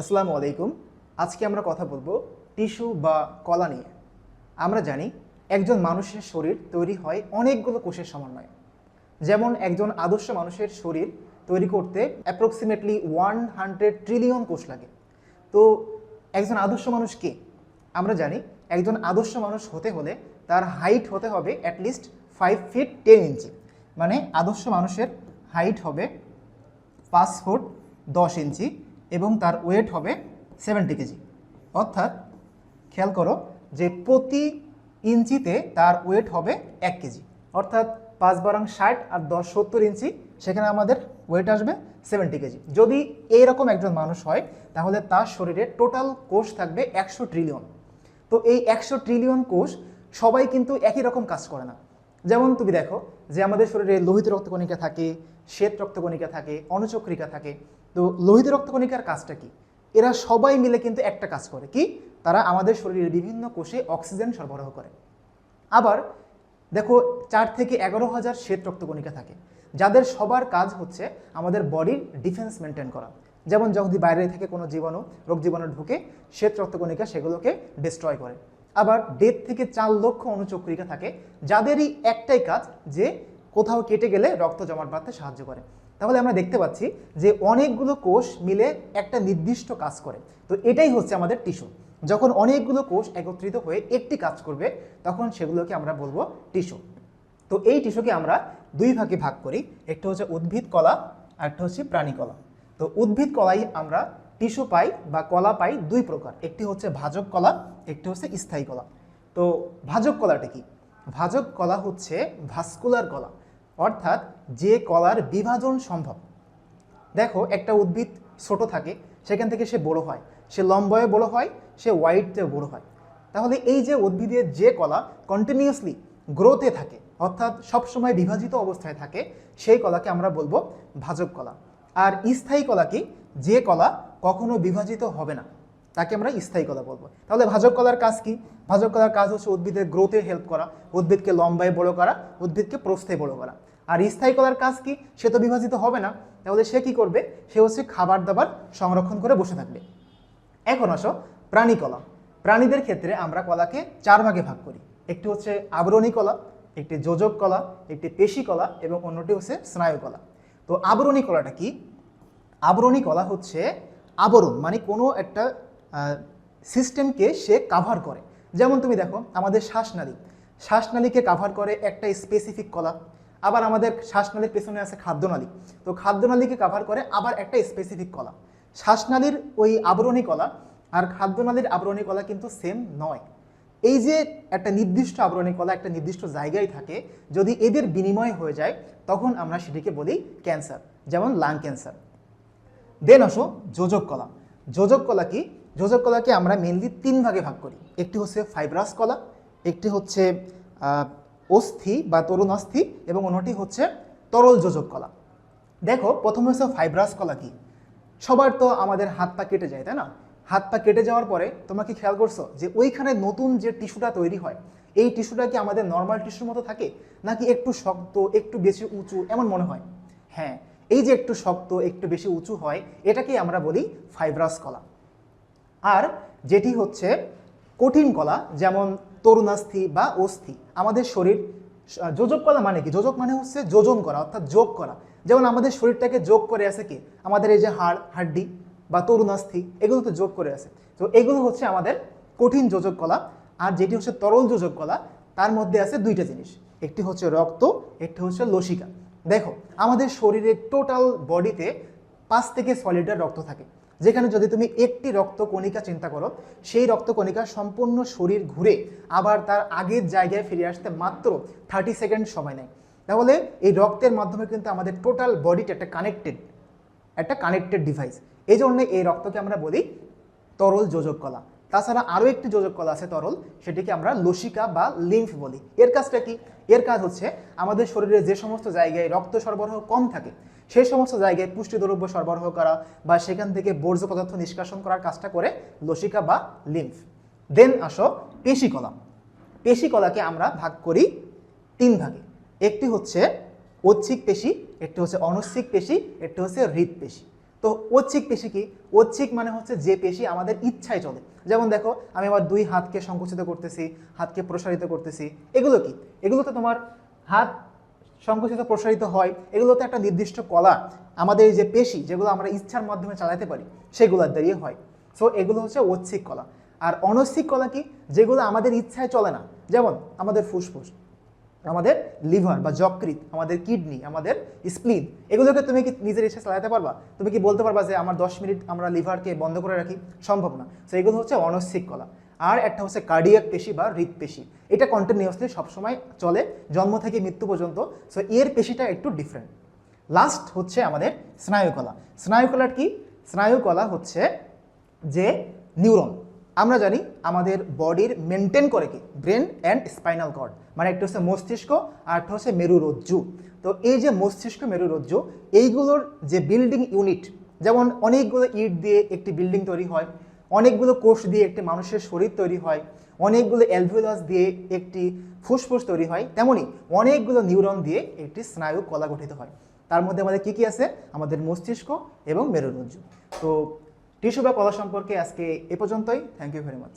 আসসালামু আলাইকুম। আজকে আমরা কথা বলব টিস্যু বা কলা নিয়ে। আমরা জানি একজন মানুষের শরীর তৈরি হয় অনেকগুলো কোষের সমন্বয়ে। যেমন একজন আদর্শ মানুষের শরীর তৈরি করতে অ্যাপ্রক্সিমেটলি ওয়ান হান্ড্রেড ট্রিলিয়ন কোষ লাগে। তো একজন আদর্শ মানুষ কে? আমরা জানি একজন আদর্শ মানুষ হতে হলে তার হাইট হতে হবে at least five feet ten inch মানে আদর্শ মানুষের হাইট হবে পাঁচ ফুট দশ ইঞ্চি এবং তার ওয়েট হবে সেভেন্টি কেজি। অর্থাৎ খেয়াল করো যে প্রতি ইঞ্চিতে তার ওয়েট হবে এক কেজি। অর্থাৎ পাঁচ বারাং ষাট আর দশ সত্তর ইঞ্চি, সেখানে আমাদের ওয়েট আসবে সেভেন্টি কেজি। যদি এইরকম একজন মানুষ হয়, তাহলে তার শরীরে টোটাল কোষ থাকবে একশো ট্রিলিয়ন তো এই একশো ট্রিলিয়ন কোষ সবাই কিন্তু একই রকম কাজ করে না। যেমন তুমি দেখো যে আমাদের শরীরে লোহিত রক্তকণিকা থাকে, শ্বেত রক্তকণিকা থাকে, অনুচক্রিকা থাকে। তো লোহিত রক্তকণিকার কাজটা কি? এরা সবাই মিলে কিন্তু একটা কাজ করে। কি? তারা আমাদের শরীরের বিভিন্ন কোষে অক্সিজেন সরবরাহ করে। আবার দেখো, চার থেকে এগারো হাজার শ্বেত রক্তকণিকা থাকে। যাদের সবার কাজ হচ্ছে আমাদের বডির ডিফেন্স মেনটেন করা। যেমন যদি বাইরে থেকে কোনো জীবাণু, রোগ জীবাণু ঢুকে, শ্বেত রক্তকণিকা সেগুলোকে ডিস্ট্রয় করে। আবার দেড় থেকে চার লক্ষ অনুচক্রিকা থাকে, যাদেরই একটাই কাজ যে কোথাও কেটে গেলে রক্ত জমাট বাঁধতে সাহায্য করে। তাহলে আমরা দেখতে পাচ্ছি যে অনেকগুলো কোষ মিলে একটা নির্দিষ্ট কাজ করে। তো এটাই হচ্ছে আমাদের টিস্যু। যখন অনেকগুলো কোষ একত্রিত হয়ে একটি কাজ করবে, তখন সেগুলোকে আমরা বলব টিস্যু। তো এই টিস্যুকে আমরা দুই ভাগে ভাগ করি। একটা হচ্ছে উদ্ভিদ কলা আর একটা হচ্ছে প্রাণী কলা। তো উদ্ভিদ কলাই আমরা টিস্যু পাই বা কলা পাই দুই প্রকার। একটি হচ্ছে ভাজক কলা, একটি হচ্ছে স্থায়ী কলা। তো ভাজক কলাটা কি? ভাজক কলা হচ্ছে ভাস্কুলার কলা। অর্থাৎ যে কলার বিভাজন সম্ভব। দেখো, একটা উদ্ভিদ ছোট থাকে, সেখান থেকে সে বড় হয়। সে লম্বায় বড় হয়, সে ওয়াইডতেও বড় হয়। তাহলে এই যে উদ্ভিদের যে কলা কন্টিনিউয়াসলি গ্রোথে থাকে, অর্থাৎ সবসময় বিভাজিত অবস্থায় থাকে, সেই কলাকে আমরা বলব ভাজক কলা। আর স্থায়ী কলা কি? যে কলা কখনো বিভাজিত হবে না, তাকে আমরা স্থায়ী কলা বলব। তাহলে ভাজক কলার কাজ কি? ভাজক কলার কাজ হচ্ছে উদ্ভিদের গ্রোথে হেল্প করা, উদ্ভিদকে লম্বায় বড় করা, উদ্ভিদকে প্রস্থে বড় করা। আর স্থায়ী কলার কাজ কি? সে তো বিভাজিত হবে না। তাহলে সে কি করবে? সে হচ্ছে খাবার দাবার সংরক্ষণ করে বসে থাকবে। এখন আসো প্রাণী কলা। প্রাণীদের ক্ষেত্রে আমরা কলাকে চার ভাগে ভাগ করি। একটি হচ্ছে আবরণী কলা, একটি যোজক কলা, একটি পেশি কলা এবং অন্যটি হচ্ছে স্নায়ু কলা। তো আবরণী কলাটা কি? আবরণী কলা হচ্ছে আবরণ মানে কোনো একটা সিস্টেমকে সে কাভার করে। যেমন তুমি দেখো, আমাদের শ্বাসনালী। শ্বাসনালীকে কাভার করে একটা স্পেসিফিক কলা। আবার আমাদের শ্বাসনালীর পেছনে আছে খাদ্যনালী। তো খাদ্যনালীকে কাভার করে আবার একটা স্পেসিফিক কলা। শ্বাসনালীর ওই আবরণী কলা আর খাদ্যনালীর আবরণী কলা কিন্তু সেম নয়। এই যে একটা নির্দিষ্ট আবরণী কলা একটা নির্দিষ্ট জায়গায় থাকে, যদি এদের বিনিময় হয়ে যায়, তখন আমরা সেটিকে বলি ক্যান্সার যেমন লাং ক্যান্সার দেন আসো যোজক কলা। যোজক কলা কি? যোজক কলাকে আমরা মেনলি তিন ভাগে ভাগ করি। একটি হচ্ছে ফাইব্রাস কলা, একটি হচ্ছে অস্থি বা তরুণ অস্থি এবং অন্যটি হচ্ছে তরল যোজক কলা। দেখো, প্রথমে হচ্ছে ফাইব্রাস কলা কি? সবার তো আমাদের হাত পা কেটে যায়, তাই না? হাত পা কেটে যাওয়ার পরে তোমরা কি খেয়াল করছ যে ওইখানে নতুন যে টিস্যুটা তৈরি হয়, এই টিস্যুটা কি আমাদের নর্মাল টিস্যুর মতো থাকে? নাকি একটু শক্ত, একটু বেশি উঁচু, এমন মনে হয়? হ্যাঁ এই যে একটু শক্ত, একটু বেশি উঁচু হয়, এটাকেই আমরা বলি ফাইব্রাস কলা। আর যেটি হচ্ছে কঠিন কলা, যেমন তরুণাস্থি বা অস্থি। আমাদের শরীর যোজক কলা মানে কি? যোজক মানে হচ্ছে যোজন করা, অর্থাৎ যোগ করা। যেমন আমাদের শরীরটাকে যোগ করে আছে কি? আমাদের এই যে হাড়, হাড্ডি বা তরুণাস্থি, এগুলো তো যোগ করে আছে। তো এগুলো হচ্ছে আমাদের কঠিন যোজক কলা, আর যেটি হচ্ছে তরল যোজক কলা, তার মধ্যে আছে দুইটা জিনিস। একটি হচ্ছে রক্ত, একটি হচ্ছে লসিকা। দেখো, আমাদের শরীরের টোটাল বডিতে পাঁচ থেকে ছয় লিটার রক্ত থাকে। যেখানে যদি তুমি একটি রক্ত কণিকা চিন্তা করো, সেই রক্ত কণিকা সম্পূর্ণ শরীর ঘুরে আবার তার আগের জায়গায় ফিরে আসতে মাত্র থার্টি সেকেন্ড সময় নেয়। তাহলে এই রক্তের মাধ্যমে কিন্তু আমাদের টোটাল বডিটা একটা কানেক্টেড একটা কানেক্টেড ডিভাইস এই জন্য এই রক্তকে আমরা বলি তরল যোজক কলা তাছাড়া আরও একটি যোজক কলা আছে তরল, সেটিকে আমরা লসিকা বা লিম্ফ বলি। এর কাজটা কি? এর কাজ হচ্ছে আমাদের শরীরে যে সমস্ত জায়গায় রক্ত সরবরাহ কম থাকে সেই সমস্ত জায়গায় পুষ্টি দ্রব্য সরবরাহ করা বা সেখান থেকে বর্জ্য পদার্থ নিষ্কাশন করার কাজটা করে লসিকা বা লিম্ফ। দেন আসো পেশি কলা পেশি কলাকে আমরা ভাগ করি তিন ভাগে। একটি হচ্ছে ঐচ্ছিক পেশি, একটি হচ্ছে অনৈচ্ছিক পেশি, একটি হচ্ছে হৃদ পেশি। তো ঐচ্ছিক পেশি কি? ঐচ্ছিক মানে হচ্ছে যে পেশি আমাদের ইচ্ছায় চলে। যেমন দেখো, আমি আমার দুই হাতকে সংকুচিত করতেছি, হাতকে প্রসারিত করতেছি। এগুলো কি? এগুলো তো তোমার হাত সংকুচিত, প্রসারিত হয়, এগুলোতে একটা নির্দিষ্ট কলা, আমাদের যে পেশি, যেগুলো আমরা ইচ্ছার মাধ্যমে চালাতে পারি, সেগুলোর দাঁড়িয়ে হয়। সো এগুলো হচ্ছে ঐচ্ছিক কলা। আর অনৈচ্ছিক কলা কি? যেগুলো আমাদের ইচ্ছায় চলে না। যেমন আমাদের ফুসফুস, আমাদের লিভার বা যকৃত আমাদের কিডনি, আমাদের স্প্লিন এগুলোকে তুমি কি নিজের ইচ্ছা চালাতে পারবা? তুমি কি বলতে পারবা যে আমার দশ মিনিট আমরা লিভারকে বন্ধ করে রাখি? সম্ভব না। সো এগুলো হচ্ছে অনৈচ্ছিক কলা। আর একটা হচ্ছে কার্ডিয়াক পেশি বা হৃদপেশি এটা কন্টিনিউয়াসলি সবসময় চলে, জন্ম থেকে মৃত্যু পর্যন্ত। সো এর পেশিটা একটু ডিফারেন্ট লাস্ট হচ্ছে আমাদের স্নায়ুকলা। স্নায়ুকলার কি? স্নায়ুকলা হচ্ছে যে নিউরন আমরা জানি আমাদের বডির মেনটেন করে কি? ব্রেন অ্যান্ড স্পাইনাল কর্ড মানে একটা হচ্ছে মস্তিষ্ক আর একটা হচ্ছে মেরুরজ্জু। তো এই যে মস্তিষ্ক, মেরুরজ্জু, এইগুলোর যে বিল্ডিং ইউনিট যেমন অনেকগুলো ইট দিয়ে একটি বিল্ডিং তৈরি হয় অনেকগুলো কোষ দিয়ে একটি মানুষের শরীর তৈরি হয়, অনেকগুলো অ্যালভিওলাস দিয়ে একটি ফুসফুস তৈরি হয়, তেমনি অনেকগুলো নিউরন দিয়ে একটি স্নায়ু কলা গঠিত হয়। তার মধ্যে আমাদের কী কী আছে? আমাদের মস্তিষ্ক এবং মেরুরঞ্জু তো টিস্যু বা কলা সম্পর্কে আজকে এ পর্যন্তই। Thank you very much